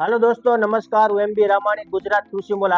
હાલો દોસ્તો નમસ્કાર. હું એમ બી રામાણી ગુજરાત કૃષિ મોલ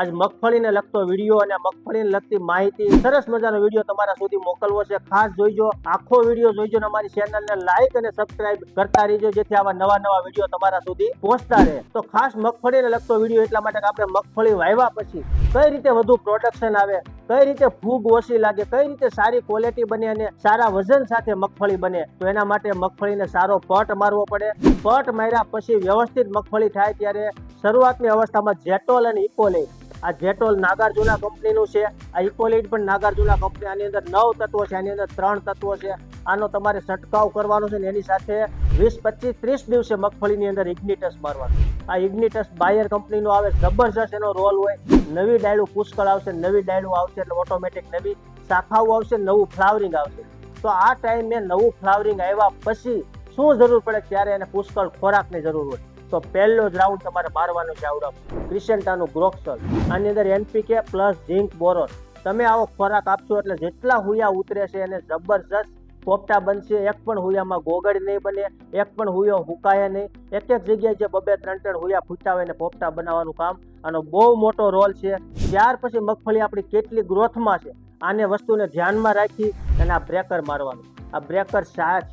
આજ મગફળીને લગતો વીડિયો અને મગફળીને લગતી માહિતી, સરસ મજાનો વીડિયો તમારા સુધી મોકલવો છે. ખાસ જોઈજો, આખો વીડિયો જોઈજો અને અમારી ચેનલને લાઈક અને સબસ્ક્રાઇબ કરતા રહેજો, જેથી આવા નવા નવા વીડિયો તમારા સુધી પહોંચતા રહે. તો ખાસ મગફળીને લગતો વીડિયો એટલા માટે આપણે મગફળી વાવ્યા પછી કઈ રીતે વધુ પ્રોડક્શન આવે, કઈ રીતે ફૂગ ઓછી લાગે, કઈ રીતે સારી ક્વોલિટી બને અને સારા વજન સાથે મગફળી બને, તો એના માટે મગફળીને સારો પટ મારવો પડે. પટ માર્યા પછી વ્યવસ્થિત મગફળી થાય ત્યારે શરૂઆતની અવસ્થામાં જેટોલ અને ઇકોલેટ આ જેટોલ નાગાર્જુના કંપનીનું છે, આ ઇકોલિટ પણ નાગાર્જુના કંપની, આની અંદર નવ તત્વો છે, આની અંદર ત્રણ તત્વો છે. આનો તમારે છંટકાવ કરવાનો છે ને એની સાથે વીસ, પચીસ, ત્રીસ દિવસે મગફળીની અંદર ઇગ્નિટસ મારવાનું. આ ઇગ્નિટસ બાયર કંપનીનો આવે, જબરજસ્ત એનો રોલ હોય. નવી ડાયલું પુષ્કળ આવશે, નવી ડાયલું આવશે એટલે ઓટોમેટિક નવી શાખાઓ આવશે, નવું ફ્લાવરિંગ આવશે. તો આ ટાઈમે નવું ફ્લાવરિંગ આવ્યા પછી શું જરૂર પડે? ત્યારે એને પુષ્કળ ખોરાકની જરૂર હોય? તો પહેલો જ રાઉન્ડ તમારે મારવાનો છે આવડો. ક્રિસેન્ટાનું ગ્રોક્સલ. આની અંદર એનપીકે પ્લસ ઝિંક બોરોન. તમે આવો ખોરાક આપશો એટલે જેટલા હુયા ઉતરે છે એને જબરજસ્ત પોપટા બનશે. એક પણ હુયામાં ગોગળ નહીં બને, એક પણ હુયો હુકાય નહીં. એક એક જગ્યાએ જે બબે ત્રણ ત્રણ હુયા ફૂટા હોય એને પોપટા બનાવવાનું કામ. આનો બહુ મોટો રોલ છે. ત્યાર પછી મગફળી આપણી કેટલી ગ્રોથમાં છે, આને વસ્તુને ધ્યાનમાં રાખી અને આ બ્રેકર મારવાનું. આ બ્રેકર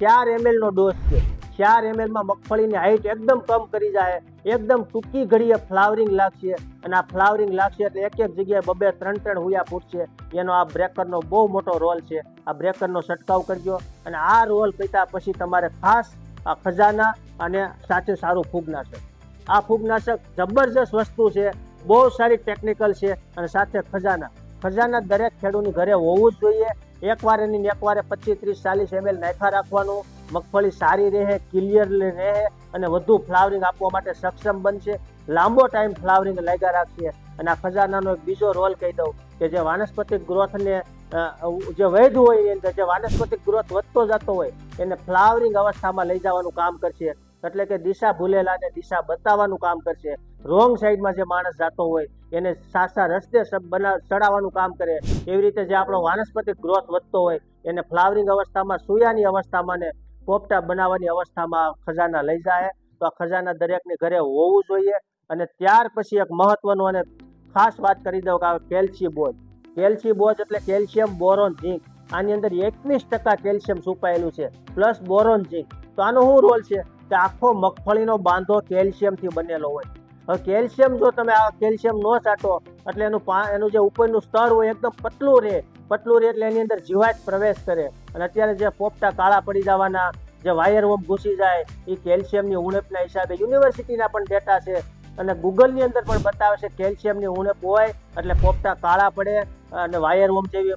ચાર એમએલનો ડોઝ છે. ચાર એમએલમાં મગફળીની હાઈટ એકદમ કમ કરી જાય, એકદમ ટૂંકી ઘડીએ ફ્લાવરિંગ લાગશે. અને આ ફ્લાવરિંગ લાગશે એટલે એક એક જગ્યાએ બબે ત્રણ ત્રણ હુયા ફૂટશે. એનો આ બ્રેકરનો બહુ મોટો રોલ છે. આ બ્રેકરનો છંટકાવ કરજો. અને આ રોલ કર્યા પછી તમારે ખાસ આ ખજાના અને સાથે સારું ફૂગનાશક. આ ફૂગનાશક જબરજસ્ત વસ્તુ છે. બહુ સારી ટેકનિકલ છે અને સાથે ખજાના. ખજાના દરેક ખેડૂતની ઘરે હોવું જ જોઈએ. એકવાર એની એકવારે પચીસ ત્રીસ ચાલીસ એમએલ નાખા રાખવાનું. મગફળી સારી રહે ક્લિયર રહે અને વધુ ફ્લાવરિંગ આપવા માટે સક્ષમ બનશે. લાંબો ટાઈમ ફ્લાવરિંગ લાગ્યા રાખશે. અને આ ખજાનાનો એક બીજો રોલ કહી દઉં કે જે વાનસ્પતિક ગ્રોથને જે વૈધ હોય એની અંદર, જે વાનસ્પતિક ગ્રોથ વધતો જતો હોય, એને ફ્લાવરિંગ અવસ્થામાં લઈ જવાનું કામ કરશે. એટલે કે દિશા ભૂલેલાને દિશા બતાવવાનું કામ કરશે. રોંગ સાઈડમાં જે માણસ જતો હોય, એને સાસા રસ્તે ચડાવવાનું કામ કરે. એવી રીતે જે આપણો વાનસ્પતિક ગ્રોથ વધતો હોય, એને ફ્લાવરિંગ અવસ્થામાં, સૂયાની અવસ્થામાં ને પોપટા બનાવવાની અવસ્થામાં ખજાના લઈ જાય. તો આ ખજાના દરેકની ઘરે હોવું જોઈએ અને ત્યાર પછી એક મહત્વનું અને ખાસ વાત કરી દઉં કે કેલ્શિયમ બોજ. કેલ્શિયમ બોજ એટલે કેલ્શિયમ બોરોન ઝીંક. આની અંદર એકવીસ ટકા કેલ્શિયમ છુપાયેલું છે, પ્લસ બોરોન ઝીંક. તો આનો શું રોલ છે? કે આખો મગફળીનો બાંધો કેલ્શિયમથી બનેલો હોય. હવે કેલ્શિયમ જો તમે આ કેલ્શિયમ ન ચાટો એટલે એનું એનું જે ઉપરનું સ્તર હોય, એકદમ પતલું રહે. પતલું રહે એટલે એની અંદર જીવાત પ્રવેશ કરે. અને અત્યારે જે પોપટા કાળા પડી જવાના, જે વાયર વોમ ઘૂસી જાય, એ કેલ્શિયમની ઉણપના હિસાબે યુનિવર્સિટીના પણ ડેટા છે. અને ગૂગલની અંદર પણ બતાવે છે કેલ્શિયમની ઉણપ હોય, એટલે પોપટા કાળા પડે, અને વાયર વોમ જેવી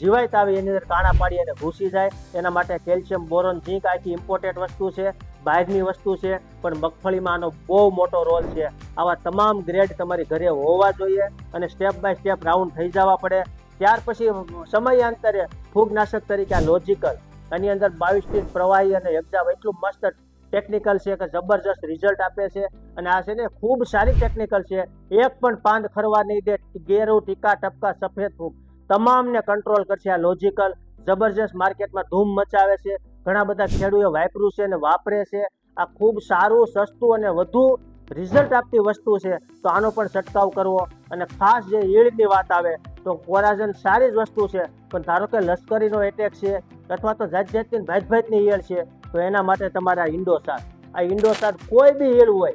જીવાત આવે એની અંદર કાણા પાડી અને ઘૂસી જાય. એના માટે કેલ્શિયમ, બોરોન, ઝીંક આખી ઇમ્પોર્ટેન્ટ વસ્તુ છે, બહારની વસ્તુ છે, પણ મગફળીમાં આનો બહુ મોટો રોલ છે. આવા તમામ ગ્રેડ તમારી ઘરે હોવા જોઈએ અને સ્ટેપ બાય સ્ટેપ રાઉન્ડ થઈ જવા પડે. ત્યાર પછી સમયાંતરે ફૂગનાશક તરીકે આ લોજિકલ એની અંદર બાવીસ ફીટ પ્રવાહી અને એક્ઝામ એટલું મસ્ત ટેકનિકલ છે કે જબરજસ્ત રિઝલ્ટ આપે છે. અને આ છે ને ખૂબ સારી ટેકનિકલ છે. એક પણ પાંદ ખરવા નહીં દે, ગેરું, ટીકા, ટપકા, સફેદ ફૂગ તમામને કંટ્રોલ કરશે આ લોજિકલ જબરજસ્ત માર્કેટમાં ધૂમ મચાવે છે. ઘણા બધા ખેડૂતો વાપર્યું છે અને વાપરે છે. આ ખૂબ સારું, સસ્તું અને વધુ રિઝલ્ટ આપતી વસ્તુ છે. તો આનો પણ છંટકાવ કરવો. અને ખાસ જે ઈળની વાત આવે તો કોરાજન સારી જ વસ્તુ છે. પણ ધારો કે લશ્કરીનો એટેક છે, અથવા તો જાત જાતની ભાત ભાતની ઈયળ છે, તો એના માટે તમારે ઇન્ડોસાર. આ ઇન્ડોસાર કોઈ બી ઈયળ હોય,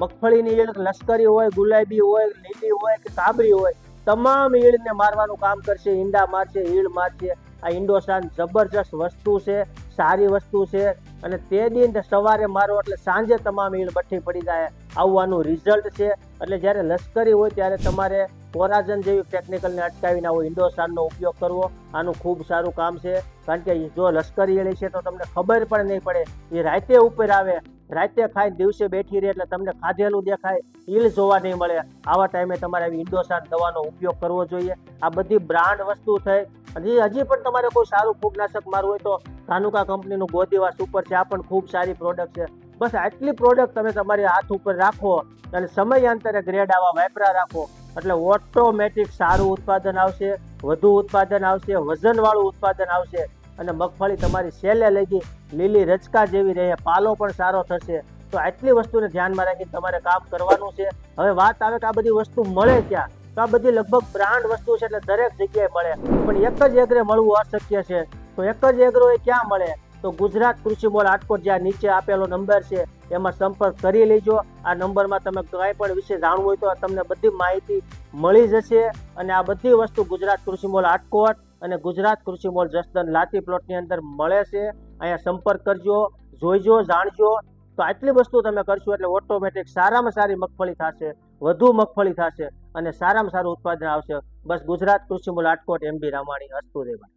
મગફળીની ઈયળ લશ્કરી હોય, ગુલાબી હોય, લીલી હોય કે કાબરી હોય, તમામ ઈળને મારવાનું કામ કરશે, ઈંડા મારશે ઈળ મારશે. આ ઇન્ડોસાન જબરજસ્ત વસ્તુ છે, સારી વસ્તુ છે. અને તે દિન સવારે મારો એટલે સાંજે તમામ ઈળ બઠ્ઠી પડી જાય આવવાનું રિઝલ્ટ છે. એટલે જ્યારે લશ્કરી હોય ત્યારે તમારે કોરાજન જેવી ટેકનિકલને અટકાવીને આવો ઇન્ડોસાનનો ઉપયોગ કરવો, આનું ખૂબ સારું કામ છે. કારણ કે જો લશ્કરી એળી છે તો તમને ખબર પણ નહીં પડે. એ રાતે ઉપર આવે, રાતે ખાઈ દિવસે બેઠી રહે એટલે તમને ખાધેલું દેખાય, ઈલ જોવા નહીં મળે. આવા ટાઈમે તમારે આવી ઇન્ડોસાન દવાનો ઉપયોગ કરવો જોઈએ. આ બધી બ્રાન્ડ વસ્તુ થઈ. હજી હજી પણ તમારે કોઈ સારું ફૂગનાશક મારવું હોય તો ધાનુકા કંપનીનું ગોદીવા સુપર છે. આ પણ ખૂબ સારી પ્રોડક્ટ છે. બસ આટલી પ્રોડક્ટ તમે તમારી હાથ ઉપર રાખો અને સમયાંતરે ગ્રેડ આવા વાપરા રાખો. એટલે ઓટોમેટિક સારું ઉત્પાદન આવશે, વધુ ઉત્પાદન આવશે, વજનવાળું ઉત્પાદન આવશે. અને મગફળી તમારી સેલે લઈ ગઈ લીલી રચકા જેવી રહે, પાલો પણ સારો થશે. તો આટલી વસ્તુને ધ્યાનમાં રાખીને તમારે કામ કરવાનું છે. હવે વાત આવે કે આ બધી વસ્તુ મળે ક્યાં? તો આ બધી લગભગ બ્રાન્ડ વસ્તુ છે એટલે દરેક જગ્યાએ મળે. પણ એક જ એગ્રે મળવું અશક્ય છે. તો એક જ એગ્રો એ ક્યાં મળે? તો ગુજરાત કૃષિ મોલ રાજકોટ જ્યાં નીચે આપેલો નંબર છે, એમાં સંપર્ક કરી લેજો. આ નંબરમાં તમે કંઈ પણ વિશે જાણવું હોય તો તમને બધી માહિતી મળી જશે. અને આ બધી વસ્તુ ગુજરાત કૃષિ મોલ રાજકોટ અને ગુજરાત કૃષિ મોલ જસદન લાતી પ્લોટની અંદર મળે છે. અહીંયા સંપર્ક કરજો, જોઈજો, જાણજો. તો આટલી વસ્તુ તમે કરશો એટલે ઓટોમેટિક સારામાં સારી મગફળી થશે, વધુ મગફળી થશે અને સારામાં સારું ઉત્પાદન આવશે. બસ ગુજરાત કૃષિ મોલ રાજકોટ એમબી રામાણી અસ્તુ દેવા